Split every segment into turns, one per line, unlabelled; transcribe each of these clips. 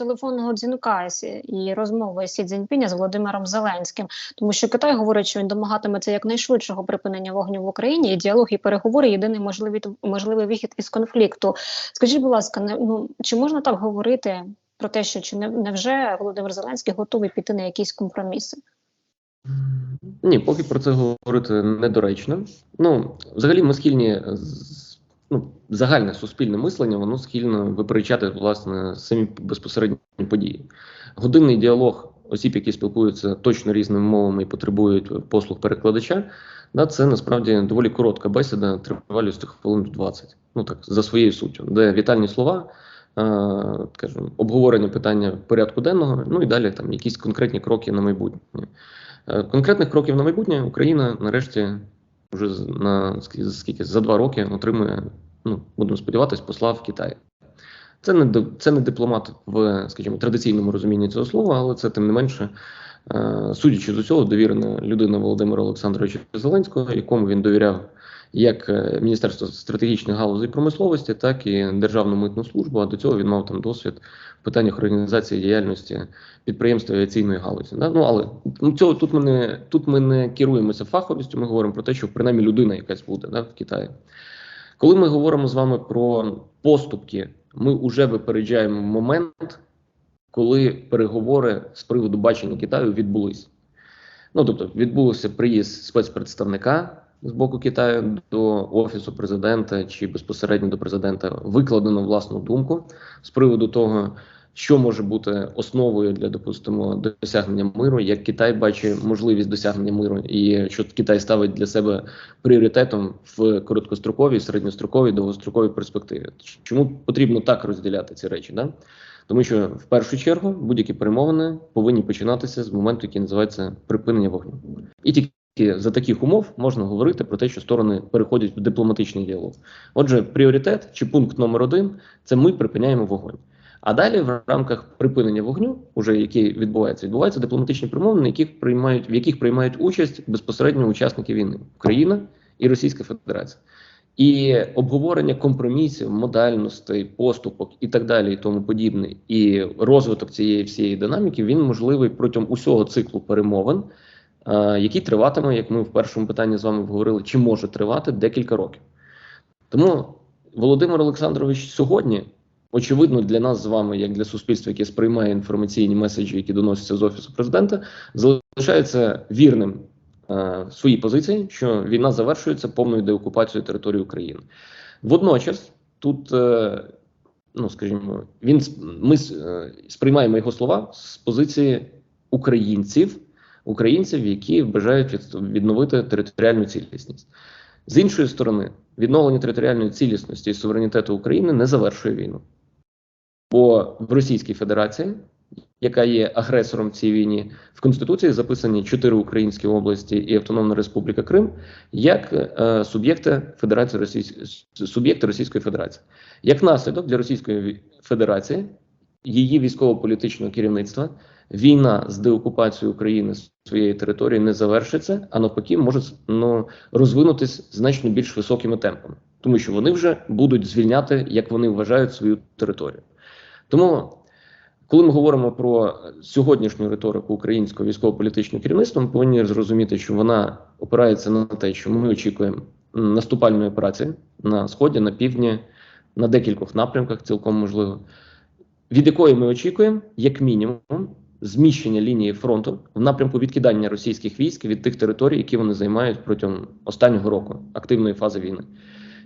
телефонного дзвінка і розмови Сі Цзіньпіня з Володимиром Зеленським, тому що Китай говорить, що він домагатиметься якнайшвидшого припинення вогню в Україні, і діалог і переговори єдиний можливий можливий вихід із конфлікту. Скажіть, будь ласка, не ну чи можна так говорити про те, що чи не невже Володимир Зеленський готовий піти на якісь компроміси?
Ні, поки про це говорити недоречно. Ну, взагалі, ми схильні ну, загальне суспільне мислення, воно схильно виперечати власне самі безпосередні події. Годинний діалог осіб, які спілкуються точно різними мовами і потребують послуг перекладача. Да, це насправді доволі коротка бесіда, тривалістю хвилин 20. Ну так, за своєю суттю, де вітальні слова, е, скажімо, обговорення питання порядку денного, ну і далі там якісь конкретні кроки на майбутнє. Е, Конкретних кроків на майбутнє Україна нарешті вже на скільки за два роки отримує, ну будемо сподіватися, посла в Китай. Це не це не дипломат в, скажімо, традиційному розумінні цього слова, але це тим не менше, е, судячи з усього, довірена людина Володимира Олександровича Зеленського, якому він довіряв як е, Міністерство стратегічних галузей промисловості, так і Державну митну службу. А до цього він мав там досвід в питаннях організації діяльності підприємств авіаційної галузі. Ну але ну, цього тут ми не тут ми не керуємося фаховістю. Ми говоримо про те, що принаймні людина якась буде да, в Китаї. Коли ми говоримо з вами про поступки, ми вже випереджаємо момент, коли переговори з приводу бачення Китаю відбулись. Ну тобто відбувся приїзд спецпредставника з боку Китаю до офісу президента чи безпосередньо до президента викладено власну думку з приводу того, що може бути основою для допустимо досягнення миру, як Китай бачить можливість досягнення миру, і що Китай ставить для себе пріоритетом в короткостроковій, середньостроковій, довгостроковій перспективі. Чому потрібно так розділяти ці речі? Да? Тому що в першу чергу будь-які перемовини повинні починатися з моменту, який називається припинення вогню, і тільки за таких умов можна говорити про те, що сторони переходять в дипломатичний діалог. Отже, пріоритет чи пункт номер один це ми припиняємо вогонь. А далі в рамках припинення вогню, уже який відбувається, відбуваються дипломатичні перемовини, яких приймають в яких приймають участь безпосередньо учасники війни Україна і Російська Федерація. І обговорення компромісів, модальностей, поступок і так далі, і тому подібне, і розвиток цієї всієї динаміки він можливий протягом усього циклу перемовин, який триватиме, як ми в першому питанні з вами говорили, чи може тривати декілька років. Тому Володимир Олександрович сьогодні, очевидно, для нас з вами, як для суспільства, яке сприймає інформаційні меседжі, які доносяться з офісу президента, залишається вірним е, своїй позиції, що війна завершується повною деокупацією території України. Водночас, тут, е, ну скажімо, він ми е, сприймаємо його слова з позиції українців, українців, які бажають від- відновити територіальну цілісність. З іншої сторони, відновлення територіальної цілісності і суверенітету України не завершує війну. Бо в Російській Федерації, яка є агресором цій війні, в Конституції записані чотири українські області і Автономна Республіка Крим як е, суб'єкти Федерації Російської суб'єкти Російської Федерації. Як наслідок для Російської Федерації, її військово-політичного керівництва, війна з деокупацією України своєї території не завершиться, а навпаки, може ну, розвинутись значно більш високими темпами, тому що вони вже будуть звільняти, як вони вважають, свою територію. Тому, коли ми говоримо про сьогоднішню риторику українського військово-політичного керівництва, ми повинні зрозуміти, що вона опирається на те, що ми очікуємо наступальної операції на сході, на півдні, на декількох напрямках, цілком можливо, від якої ми очікуємо, як мінімум, зміщення лінії фронту в напрямку відкидання російських військ від тих територій, які вони займають протягом останнього року активної фази війни.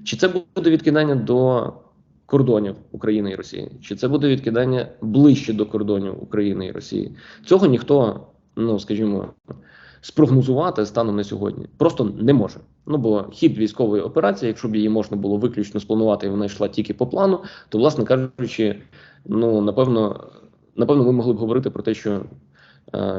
Чи це буде відкидання до кордонів України і Росії? Чи це буде відкидання ближче до кордонів України і Росії? Цього ніхто, ну скажімо, спрогнозувати станом на сьогодні просто не може. Ну бо хід військової операції, якщо б її можна було виключно спланувати, і вона йшла тільки по плану, то, власне кажучи, ну напевно, напевно, ми могли б говорити про те, що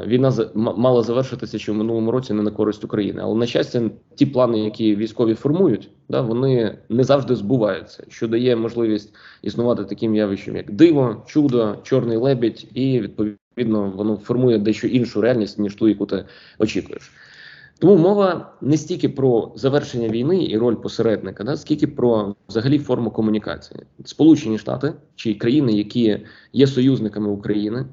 війна за- м- мала завершитися ще в минулому році не на користь України. Але на щастя, ті плани, які військові формують, да, вони не завжди збуваються, що дає можливість існувати таким явищем, як диво, чудо, чорний лебідь, і відповідно воно формує дещо іншу реальність, ніж ту, яку ти очікуєш. Тому мова не стільки про завершення війни і роль посередника, да, скільки про взагалі форму комунікації. Сполучені Штати чи країни, які є союзниками України,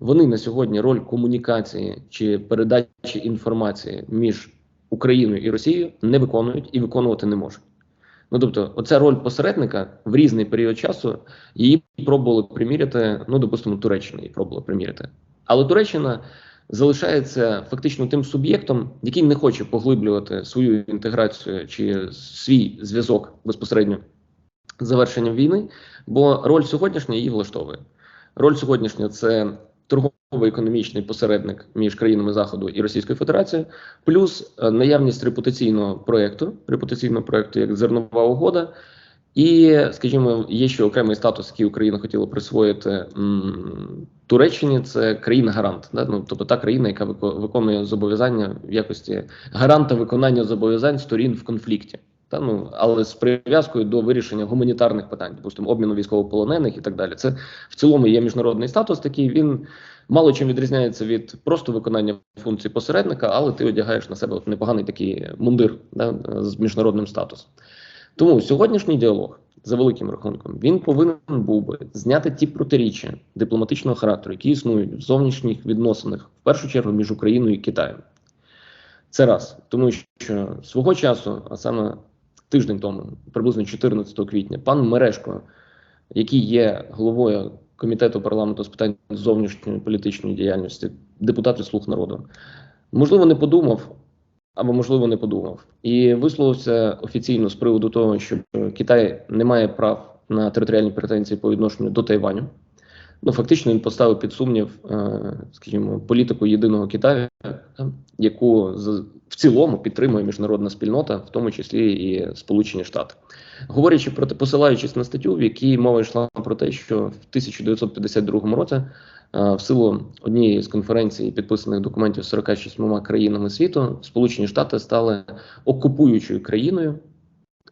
вони на сьогодні роль комунікації чи передачі інформації між Україною і Росією не виконують і виконувати не можуть. Ну тобто, оця роль посередника в різний період часу її пробували приміряти. Ну, допустимо, Туреччина її пробувала приміряти. Але Туреччина залишається фактично тим суб'єктом, який не хоче поглиблювати свою інтеграцію чи свій зв'язок безпосередньо з завершенням війни, бо роль сьогоднішня її влаштовує. Роль сьогоднішня це торгово-економічний посередник між країнами Заходу і Російською Федерацією, плюс е, наявність репутаційного проєкту, репутаційного проєкту як зернова угода. І, скажімо, є ще окремий статус, який Україна хотіла присвоїти Туреччині. Це країна-гарант, да? ну, тобто та країна, яка вико- виконує зобов'язання в якості гаранта виконання зобов'язань сторін в конфлікті. Та ну але з прив'язкою до вирішення гуманітарних питань, допустимо, обміну військовополонених і так далі. Це в цілому є міжнародний статус. Такий він мало чим відрізняється від просто виконання функцій посередника, але ти одягаєш на себе от непоганий такий мундир да, з міжнародним статусом. Тому сьогоднішній діалог за великим рахунком він повинен був би зняти ті протиріччя дипломатичного характеру, які існують в зовнішніх відносинах, в першу чергу між Україною і Китаєм. Це раз, тому що свого часу, а саме тиждень тому, приблизно 14 квітня, пан Мерешко, який є головою комітету парламенту з питань зовнішньої політичної діяльності, депутат від слуг народу, можливо, не подумав. Або можливо не подумав і висловився офіційно з приводу того, що Китай не має прав на територіальні претензії по відношенню до Тайваню. Ну фактично він поставив під сумнів, е, скажімо, політику єдиного Китаю, яку в цілому підтримує міжнародна спільнота, в тому числі і Сполучені Штати. Говорячи про те, посилаючись на статтю, в якій мова йшла про те, що в 1952 році е, в силу однієї з конференцій підписаних документів з 46 країнами світу, Сполучені Штати стали окупуючою країною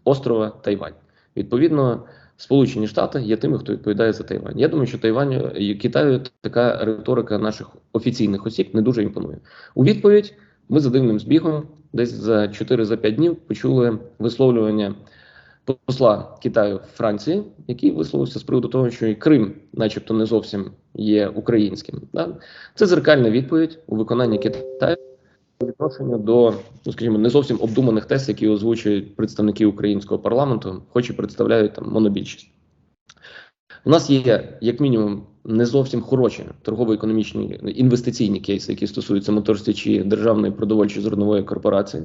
острова Тайвань. Відповідно, Сполучені Штати є тими, хто відповідає за Тайвань. Я думаю, що Тайвань і Китаю така риторика наших офіційних осіб не дуже імпонує. У відповідь ми за дивним збігом, десь за 4-5 днів, почули висловлювання посла Китаю в Франції, який висловився з приводу того, що і Крим, начебто, не зовсім є українським. Це зеркальна відповідь у виконанні Китаю по відношенню до, ну скажімо, не зовсім обдуманих тез, які озвучують представники українського парламенту, хоч і представляють там монобільшість. У нас є як мінімум не зовсім хороші торгово-економічні інвестиційні кейси, які стосуються моторстячі державної продовольчої зернової корпорації.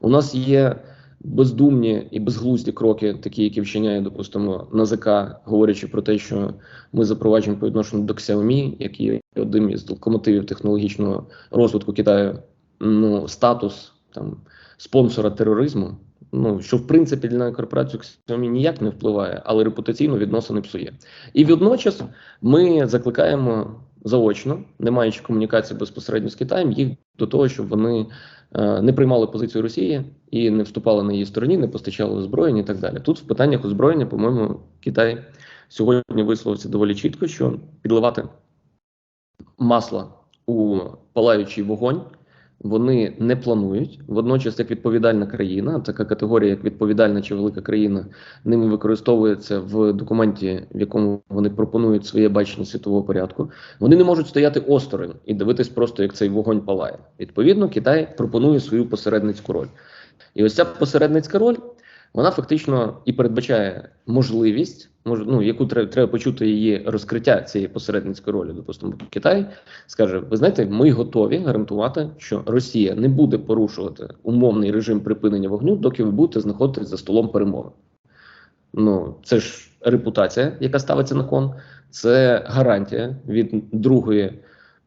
У нас є бездумні і безглузді кроки, такі, які вчиняє, допустимо, НАЗК, говорячи про те, що ми запроваджуємо по відношенню до Xiaomi, який є одним із локомотивів технологічного розвитку Китаю, ну статус там спонсора тероризму. Ну що в принципі для корпорацію Xiaomi ніяк не впливає, але репутаційно відносини псує. І водночас ми закликаємо заочно, не маючи комунікації безпосередньо з Китаєм, їх до того, щоб вони е, не приймали позицію Росії і не вступали на її стороні, не постачали озброєння і так далі. Тут в питаннях озброєння, по-моєму, Китай сьогодні висловився доволі чітко, що підливати масло у палаючий вогонь. Вони не планують водночас, як відповідальна країна, така категорія, як відповідальна чи велика країна, ними використовується в документі, в якому вони пропонують своє бачення світового порядку. Вони не можуть стояти осторонь і дивитись просто, як цей вогонь палає. Відповідно, Китай пропонує свою посередницьку роль. І ось ця посередницька роль, вона фактично і передбачає можливість, мож, ну, яку треба, треба почути її розкриття цієї посередницької ролі. Допустимо, Китай скаже: ви знаєте, ми готові гарантувати, що Росія не буде порушувати умовний режим припинення вогню, доки ви будете знаходитись за столом перемови. Ну, це ж репутація, яка ставиться на кон, це гарантія від другої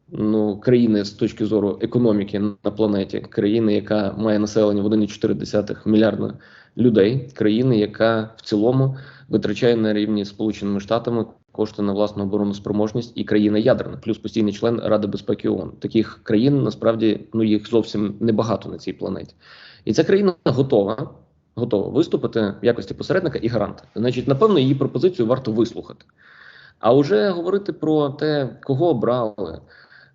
ну, країни з точки зору економіки на планеті, країни, яка має населення в 1,4 мільярда людей, країни, яка в цілому витрачає на рівні з Сполученими Штатами кошти на власну оборонну спроможність і країна ядерна, плюс постійний член Ради безпеки ООН. Таких країн насправді ну їх зовсім небагато на цій планеті, і ця країна готова. Готова виступити в якості посередника і гаранта. Значить, напевно, її пропозицію варто вислухати. А вже говорити про те, кого обрали,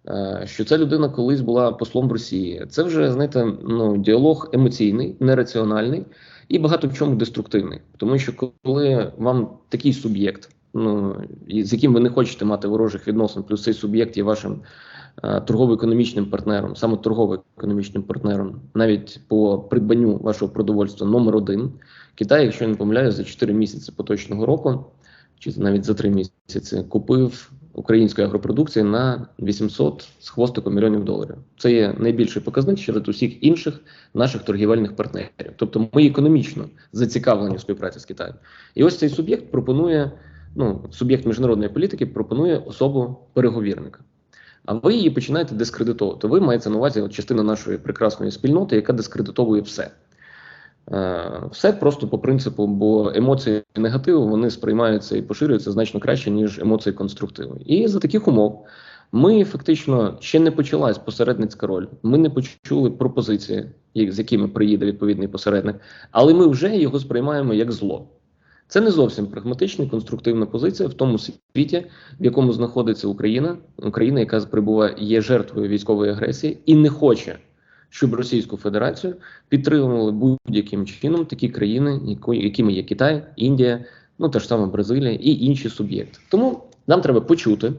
е, що ця людина колись була послом в Росії. Це вже знаєте, ну діалог емоційний, нераціональний і багато в чому деструктивний. Тому що коли вам такий суб'єкт, ну з яким ви не хочете мати ворожих відносин, плюс цей суб'єкт є вашим е, торгово-економічним партнером, саме торгово-економічним партнером, навіть по придбанню вашого продовольства номер один. Китай, якщо я не помиляюсь, за 4 місяці поточного року, чи навіть за 3 місяці, купив української агропродукції на 800 з хвостиком мільйонів доларів. Це є найбільший показник серед усіх інших наших торгівельних партнерів. Тобто ми економічно зацікавлені в співпраці з Китаєм. І ось цей суб'єкт пропонує, ну, суб'єкт міжнародної політики пропонує особу переговірника. А ви її починаєте дискредитовувати. Ви маєте на увазі частина нашої прекрасної спільноти, яка дискредитовує все. Е, Все просто по принципу, бо емоції негативу вони сприймаються і поширюються значно краще, ніж емоції конструктиву. І за таких умов ми фактично ще не почалась посередницька роль. Ми не почули пропозиції, з якими приїде відповідний посередник, але ми вже його сприймаємо як зло. Це не зовсім прагматична конструктивна позиція в тому світі, в якому знаходиться Україна, Україна, яка прибуває є жертвою військової агресії і не хоче, щоб Російську Федерацію підтримували будь-яким чином такі країни, якими є Китай, Індія, ну та ж сама Бразилія і інші суб'єкти. Тому нам треба почути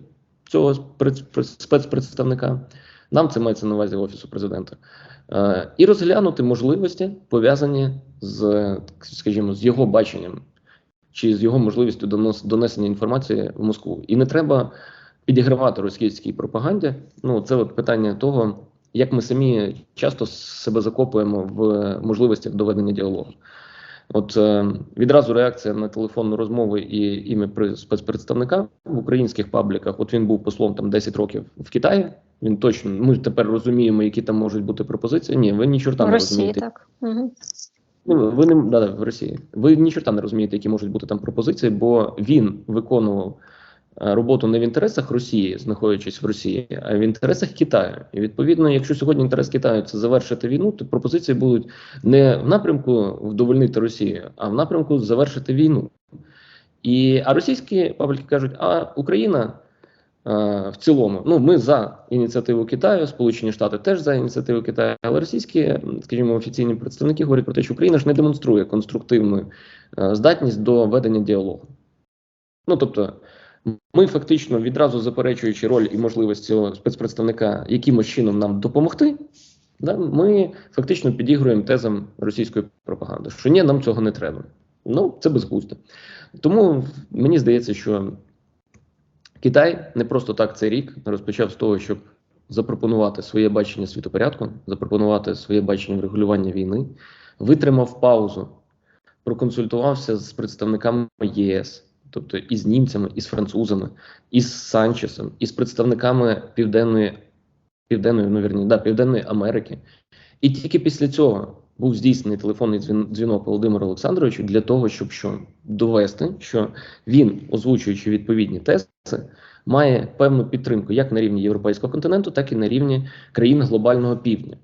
цього спец- спецпредставника. Нам це мається на увазі офісу президента, е, і розглянути можливості пов'язані з, скажімо, з його баченням чи з його можливістю донесення інформації в Москву. І не треба підігравати російській пропаганді. Ну це от питання того, як ми самі часто себе закопуємо в можливостях доведення діалогу. От е, відразу реакція на телефонну розмову і ім'я при- спецпредставника в українських пабліках. От він був послом там 10 років в Китаї. Він точно ми тепер розуміємо, які там можуть бути пропозиції. Ні, ви ні чорта не
Росії,
розумієте.
так. Угу.
Ви не да, да, в Росії. Ви ні чорта не розумієте, які можуть бути там пропозиції, бо він виконував роботу не в інтересах Росії, знаходячись в Росії, а в інтересах Китаю. І відповідно, якщо сьогодні інтерес Китаю це завершити війну, то пропозиції будуть не в напрямку вдовольнити Росію, а в напрямку завершити війну. І а російські пабліки кажуть, а Україна. е, В цілому, ну ми за ініціативу Китаю, Сполучені Штати теж за ініціативу Китаю, але російські, скажімо, офіційні представники говорять про те, що Україна ж не демонструє конструктивну е, здатність до ведення діалогу. Ну тобто, ми фактично відразу заперечуючи роль і можливість цього спецпредставника якимось чином нам допомогти, да, ми фактично підігруємо тезам російської пропаганди, що ні, нам цього не треба. Ну, це безглуздо. Тому мені здається, що Китай не просто так цей рік розпочав з того, щоб запропонувати своє бачення світопорядку, запропонувати своє бачення врегулювання війни, витримав паузу, проконсультувався з представниками ЄС, тобто і з німцями, і з французами, і з Санчесом, і з представниками Південної, Південної, ну, вірні, да, Південної Америки. І тільки після цього був здійснений телефонний дзвінок Володимиру Олександровичу для того, щоб що довести, що він, озвучуючи відповідні тези, має певну підтримку як на рівні європейського континенту, так і на рівні країн глобального півдня.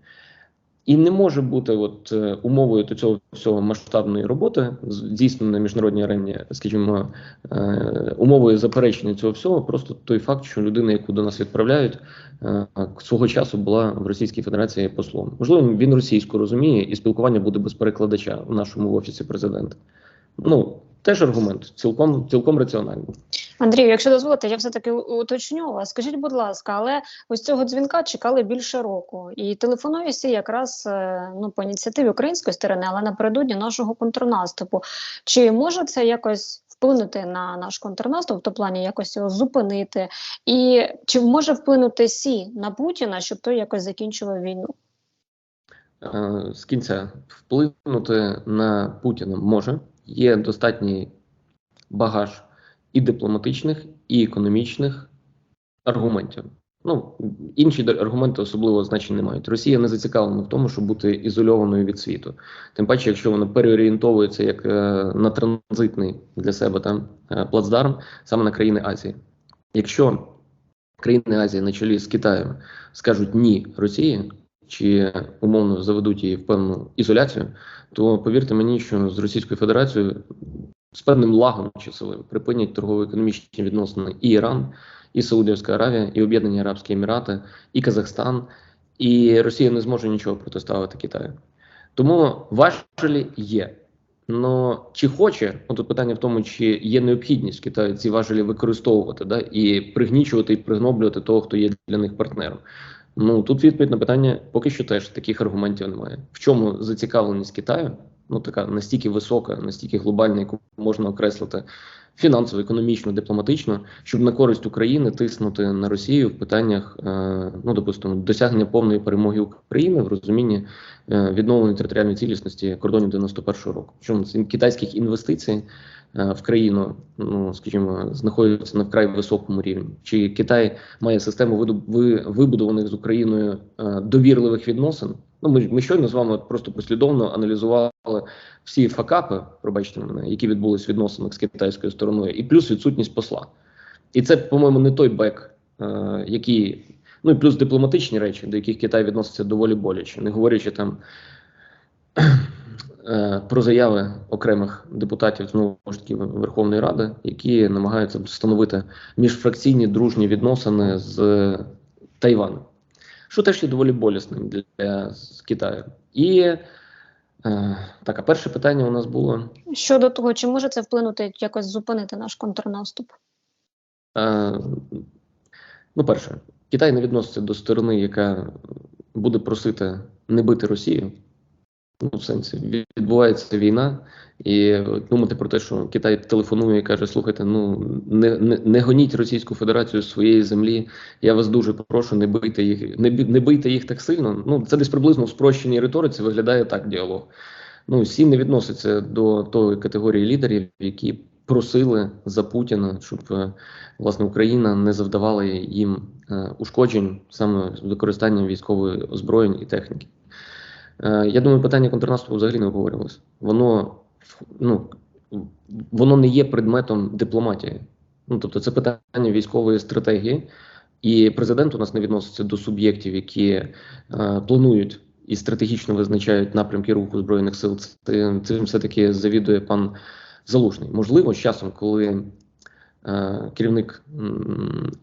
І не може бути от е, умовою до цього всього масштабної роботи, здійсненої на міжнародній арені, скажімо, е, умовою заперечення цього всього, просто той факт, що людина, яку до нас відправляють, е, свого часу була в Російській Федерації послом. Можливо, він російську розуміє, і спілкування буде без перекладача в нашому офісі президента. Ну теж аргумент, цілком цілком раціональний.
Андрію, якщо дозволите, я все-таки у- уточню вас. Скажіть, будь ласка, але ось цього дзвінка чекали більше року. І телефоную всі якраз е, ну, по ініціативі української сторони, але напередодні нашого контрнаступу. Чи може це якось вплинути на наш контрнаступ, в то плані якось його зупинити? І чи може вплинути Сі на Путіна, щоб той якось закінчував війну?
Е, з кінця вплинути на Путіна може. Є достатній багаж і дипломатичних, і економічних аргументів. Ну, інші аргументи особливого значення не мають. Росія не зацікавлена в тому, щоб бути ізольованою від світу. Тим паче, якщо вона переорієнтовується як е, на транзитний для себе там е, плацдарм саме на країни Азії. Якщо країни Азії на чолі з Китаєм скажуть ні Росії, чи умовно заведуть її в певну ізоляцію, то повірте мені, що з Російською Федерацією з певним лагом часовим припинять торгово-економічні відносини і Іран, і Саудівська Аравія, і Об'єднані Арабські Емірати, і Казахстан, і Росія не зможе нічого протиставити Китаю. Тому важелі є. Ну чи хоче, тут питання в тому, чи є необхідність Китаю ці важелі використовувати, да, і пригнічувати і пригноблювати того, хто є для них партнером. Ну тут відповідь на питання поки що теж таких аргументів немає. В чому зацікавленість Китаю? Ну така настільки висока, настільки глобальна, яку можна окреслити фінансово, економічно, дипломатично, щоб на користь України тиснути на Росію в питаннях, е, ну допустимо, досягнення повної перемоги України в розумінні е, відновлення територіальної цілісності кордонів 91-го року. Чому китайських інвестицій в країну, ну скажімо, знаходяться на вкрай високому рівні? Чи Китай має систему вибудованих з Україною е, довірливих відносин? Ну, ми, ми щойно з вами просто послідовно аналізували всі факапи, пробачте мене, які відбулись в відносинах з китайською стороною, і плюс відсутність посла. І це, по-моєму, не той бек, е, який. Ну і плюс дипломатичні речі, до яких Китай відноситься доволі боляче, не говорячи там е, про заяви окремих депутатів знову ж таки Верховної Ради, які намагаються встановити міжфракційні дружні відносини з Тайваном, що теж є доволі болісним для Китаю. І е, так, а перше питання у нас було.
Щодо того, чи може це вплинути якось зупинити наш контрнаступ?
Е, ну, перше, Китай не відноситься до сторони, яка буде просити не бити Росію. Ну, в сенсі, відбувається війна, і думати про те, що Китай телефонує і каже: слухайте, ну не, не, не гоніть Російську Федерацію з своєї землі. Я вас дуже прошу, не бийте їх, не, не бийте їх так сильно. Ну, це десь приблизно в спрощеній риториці виглядає так діалог. Ну, Сі не відноситься до тої категорії лідерів, які просили за Путіна, щоб е, власне Україна не завдавала їм е, ушкоджень саме з використанням військової озброєнь і техніки. Е, Я думаю, питання контрнаступу взагалі не обговорювалося. Воно ну воно не є предметом дипломатії. Ну тобто, це питання військової стратегії, і президент у нас не відноситься до суб'єктів, які е, планують і стратегічно визначають напрямки руху збройних сил. Це цим все таки завідує пан Залужний. Можливо, з часом, коли е, керівник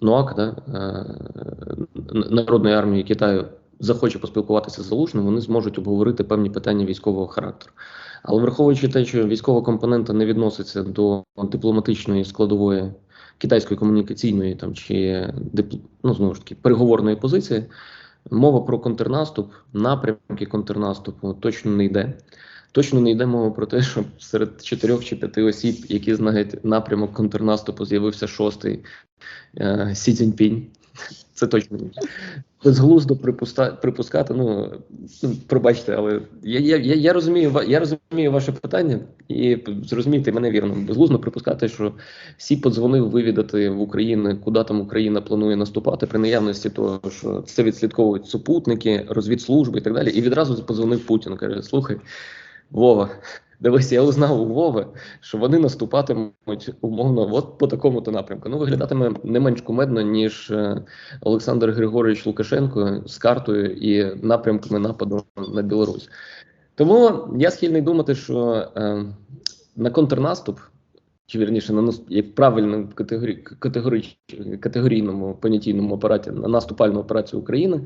НОАК, да, е, Народної армії Китаю захоче поспілкуватися з Залужним, вони зможуть обговорити певні питання військового характеру. Але враховуючи те, що військова компонента не відноситься до дипломатичної складової китайської комунікаційної там чи ну, знову ж таки переговорної позиції, мова про контрнаступ, напрямки контрнаступу точно не йде. Точно не йде мова про те, що серед чотирьох чи п'яти осіб, які знають напрямок контрнаступу, з'явився шостий е, Сі Цзіньпінь. Це точно ні. безглуздо припускати. Ну, ну пробачте, але я, я, я, я розумію я розумію ваше питання і зрозумійте мене вірно. Безглуздо припускати, що всі подзвонив вивідати в Україну, куди там Україна планує наступати, при наявності того, що це відслідковують супутники, розвідслужби і так далі. І відразу подзвонив Путін. каже: Слухай, Вова. Дивись, я узнав у Вови, що вони наступатимуть умовно от по такому то напрямку. Ну, виглядатиме не менш кумедно, ніж е, Олександр Григорович Лукашенко з картою і напрямками нападу на Білорусь. Тому я схильний думати, що е, на контрнаступ, чи вірніше, на як правильно категорі, категорійному понятійному апараті на наступальну операцію України,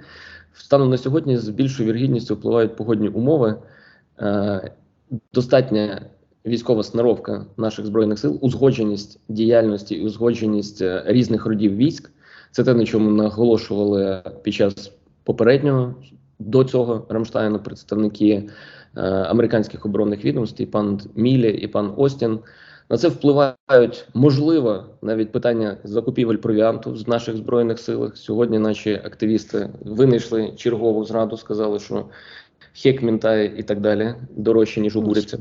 станом на сьогодні з більшою віргідністю впливають погодні умови. Е, достатня військова сноровка наших збройних сил, узгодженість діяльності і узгодженість е, різних родів військ. Це те, на чому наголошували під час попереднього до цього Рамштайну представники е, американських оборонних відомств, і пан Мілі і пан Остін. На це впливають можливо навіть питання закупівель провіанту з наших збройних сил. Сьогодні наші активісти винайшли чергову зраду, сказали, що хек мінтає і так далі дорожче ніж у бурівця.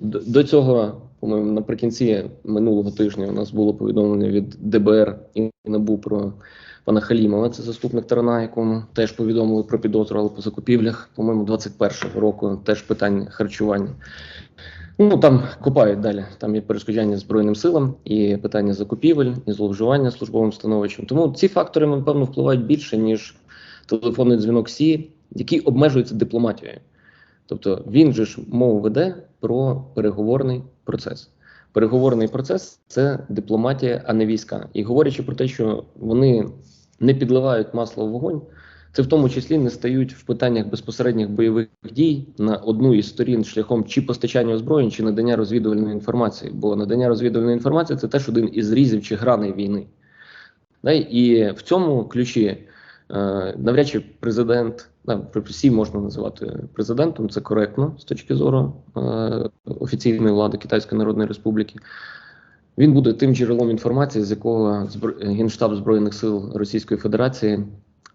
До, до цього, по-моєму, наприкінці минулого тижня у нас було повідомлення від ДБР і НАБУ про пана Халімова. Це заступник Тарана, якому теж повідомили про підозру, але по закупівлях, по-моєму, 21-го року теж питання харчування. Ну там копають далі. Там є перешкоджання Збройним силам і питання закупівель, і зловживання службовим становищем. Тому ці фактори, напевно, впливають більше, ніж телефонний дзвінок Сі, який обмежується дипломатією. Тобто він же ж мову веде про переговорний процес. переговорний процес це дипломатія, а не війська. І говорячи про те, що вони не підливають масло в вогонь, це в тому числі не стають в питаннях безпосередніх бойових дій на одну із сторін шляхом чи постачання озброєнь, чи надання розвідувальної інформації. Бо надання розвідувальної інформації це теж один із зрізів чи граней війни. І в цьому ключі навряд чи президент, всі можна називати президентом, це коректно з точки зору е, офіційної влади Китайської Народної Республіки. Він буде тим джерелом інформації, з якого Генштаб Збройних сил Російської Федерації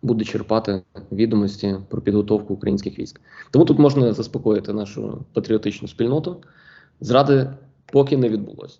буде черпати відомості про підготовку українських військ. Тому тут можна заспокоїти нашу патріотичну спільноту. Зради поки не відбулося.